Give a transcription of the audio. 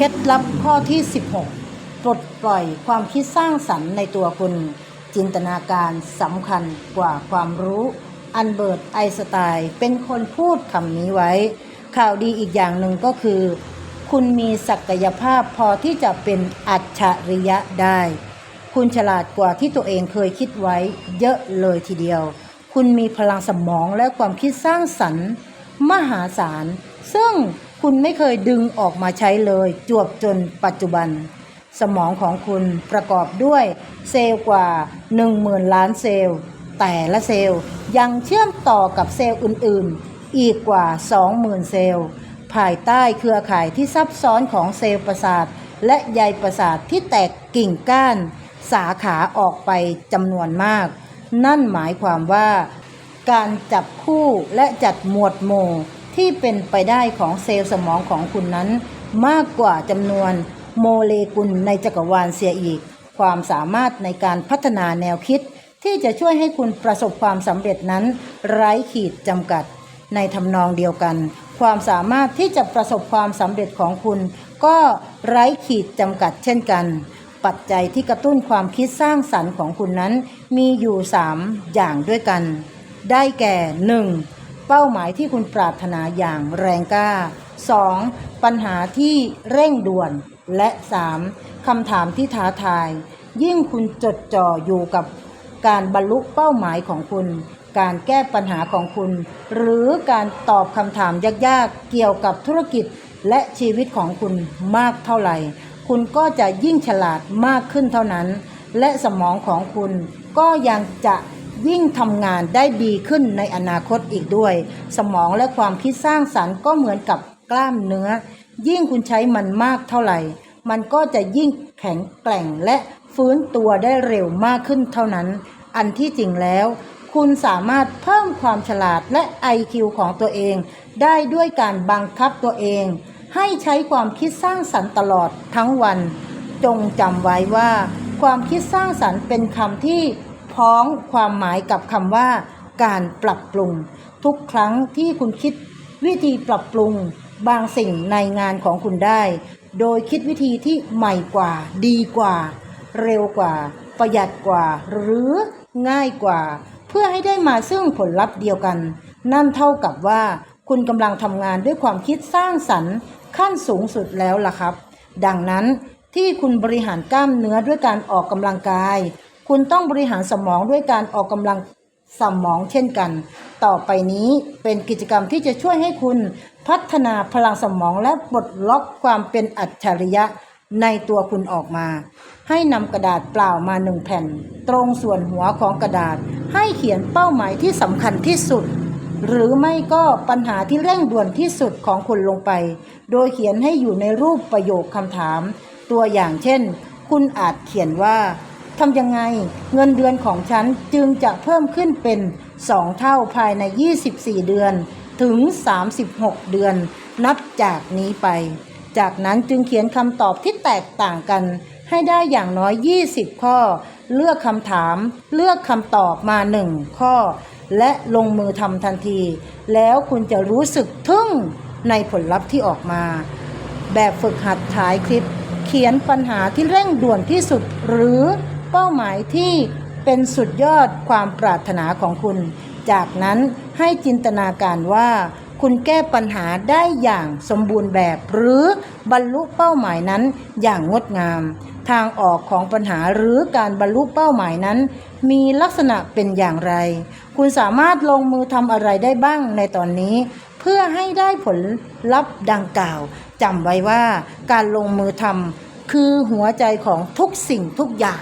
เคล็ดลับข้อที่ 16 ปลดปล่อยความคิดสร้างสรรค์ในตัวคุณ จินตนาการสำคัญกว่าความรู้ อันเบิร์ตไอสไตน์เป็นคนพูดคำนี้ไว้ ข่าวดีอีกอย่างหนึ่งก็คือ คุณมีศักยภาพพอที่จะเป็นอัจฉริยะได้ คุณฉลาดกว่าที่ตัวเองเคยคิดไว้เยอะเลยทีเดียว คุณมีพลังสมองและความคิดสร้างสรรค์ มหาศาลซึ่ง คุณไม่เคยดึงออกมาใช้เลย จวบจนปัจจุบัน สมองของคุณประกอบด้วยเซลล์กว่า 10,000 ล้านเซลล์ แต่ละเซลล์ยังเชื่อมต่อกับเซลล์อื่นๆ อีกกว่า 20,000 เซลล์ ภายใต้เครือข่ายที่ซับซ้อนของเซลล์ประสาท และใยประสาทที่แตกกิ่งก้าน สาขาออกไปจำนวนมาก นั่นหมายความว่า การจับคู่และจัดหมวดหมู่ ที่เป็นไปได้ของเซลล์สมองของคุณนั้น มากกว่าจำนวนโมเลกุลในจักรวาลเสียอีก ความสามารถในการพัฒนาแนวคิด ที่จะช่วยให้คุณประสบความสำเร็จนั้น ไร้ขีดจำกัด ในทำนองเดียวกัน ความสามารถที่จะประสบความสำเร็จของคุณ ก็ไร้ขีดจำกัดเช่นกัน ปัจจัยที่กระตุ้นความคิดสร้างสรรค์ของคุณนั้น มีอยู่ 3 อย่างด้วยกัน ได้แก่ 1. เป้าหมายที่คุณปรารถนาอย่างแรงกล้า 2. ปัญหาที่เร่งด่วน และ 3. คำถามที่ท้าทาย ยิ่งคุณจดจ่ออยู่กับการบรรลุเป้าหมายของคุณ การแก้ปัญหาของคุณ หรือการตอบคำถามยากๆ เกี่ยวกับธุรกิจและชีวิตของคุณมากเท่าไหร่ คุณก็จะยิ่งฉลาดมากขึ้นเท่านั้น และสมองของคุณก็ยังจะ ยิ่งทำงานได้ดีขึ้นในอนาคตอีกด้วย สมองและความคิดสร้างสรรค์ก็เหมือนกับกล้ามเนื้อ ยิ่งคุณใช้มันมากเท่าไหร่ มันก็จะยิ่งแข็งแกร่งและฟื้นตัวได้เร็วมากขึ้นเท่านั้น อันที่จริงแล้ว คุณสามารถเพิ่มความฉลาดและ IQ ของตัวเอง ได้ด้วยการบังคับตัวเอง ให้ใช้ความคิดสร้างสรรค์ตลอดทั้งวัน จงจำไว้ว่า ความคิดสร้างสรรค์เป็นคำที่ พ้องความหมายกับคำว่า การปรับปรุง ทุกครั้งที่คุณคิดวิธีปรับปรุงบางสิ่งในงานของคุณได้ โดยคิดวิธีที่ใหม่กว่า ดีกว่า เร็วกว่า ประหยัดกว่า หรือง่ายกว่า เพื่อให้ได้มาซึ่งผลลัพธ์เดียวกัน นั่นเท่ากับว่า คุณกำลังทำงานด้วยความคิดสร้างสรรค์ ขั้นสูงสุดแล้วล่ะครับ ดังนั้นที่คุณบริหารกล้ามเนื้อด้วยการออกกำลังกาย คุณต้องบริหารสมองด้วยการออกกำลังสมองเช่นกัน ต่อไปนี้เป็นกิจกรรมที่จะช่วยให้คุณพัฒนาพลังสมองและปลดล็อกความเป็นอัจฉริยะในตัวคุณออกมา ให้นำกระดาษเปล่ามาหนึ่งแผ่น ตรงส่วนหัวของกระดาษ ให้เขียนเป้าหมายที่สำคัญที่สุด หรือไม่ก็ปัญหาที่เร่งด่วนที่สุดของคุณลงไป โดยเขียนให้อยู่ในรูปประโยคคำถาม ตัวอย่างเช่น คุณอาจเขียนว่า ทำยังไงเงินเดือนของฉันจึงจะเพิ่มขึ้นเป็น 2 เท่าภายใน 24 เดือนถึง 36 เดือน นับจากนี้ไป จากนั้นจึงเขียนคำตอบที่แตกต่างกัน ให้ได้อย่างน้อย 20 ข้อ เลือกคำถาม เลือกคำตอบมา 1 ข้อ และลงมือทำทันที แล้วคุณจะรู้สึกทึ่งในผลลัพธ์ที่ออกมา แบบฝึกหัดท้ายคลิป เขียนปัญหาที่เร่งด่วนที่สุดหรือ เป้าหมายที่เป็นสุดยอดความปรารถนาของคุณ จากนั้นให้จินตนาการว่า คุณแก้ปัญหาได้อย่างสมบูรณ์แบบ หรือบรรลุเป้าหมายนั้นอย่างงดงาม ทางออกของปัญหาหรือการบรรลุเป้าหมายนั้น มีลักษณะเป็นอย่างไร คุณสามารถลงมือทำอะไรได้บ้างในตอนนี้ เพื่อให้ได้ผลลัพธ์ดังกล่าวจำไว้ว่าการลงมือทำคือหัวใจของทุกสิ่งทุกอย่าง